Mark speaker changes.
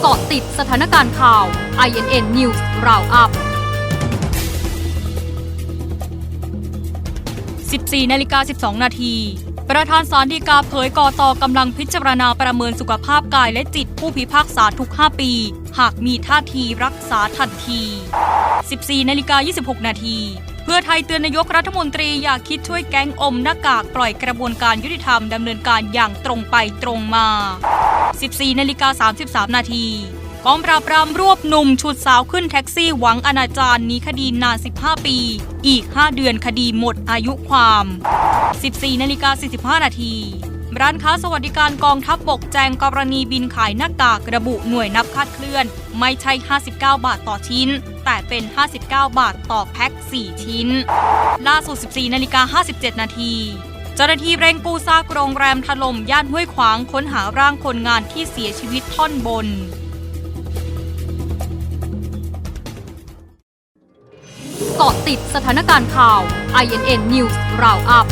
Speaker 1: เกาะติดสถานการณ์ข่าว INN News Roundup 14นาฬิกา12 นาที ประธานสารดีกาเผยกอตอกำลังพิจารณาประเมินสุขภาพกายและจิตผู้พิพากษาทุก 5 ปี หากมีท่าทีรักษาทันที 14นาฬิกา26 นาทีเพื่อไทยเตือนนายกรัฐมนตรีอย่าคิดช่วยแก๊งอมหน้ากากปล่อยกระบวนการยุติธรรมดำเนินการอย่างตรงไปตรงมา 14นาฬิกา33 นาทีกองปราบปรามรวบหนุ่มฉุดสาวขึ้นแท็กซี่หวังอนาจารนีคดีนาน 15 ปี อีก 5 เดือนคดีหมดอายุความ 14นาฬิกา45 นาทีร้านค้าสวัสดิการกองทัพบบกแจงกรณีบินขายหน้ากากระบุหน่วยนับคาดเคลื่อน ไม่ใช่ 59 บาทต่อชิ้น แต่เป็น 59 บาทต่อแพ็ค 4 ชิ้น ล่าสุด 14นาฬิกา57 นาที เจ้าหน้าที่เร่งกู้ซากโรงแรมถล่มย่านห้วยขวางค้นหาร่างคนงานที่เสียชีวิตท่อนบน เกาะติดสถานการณ์ข่าว INN News Roundup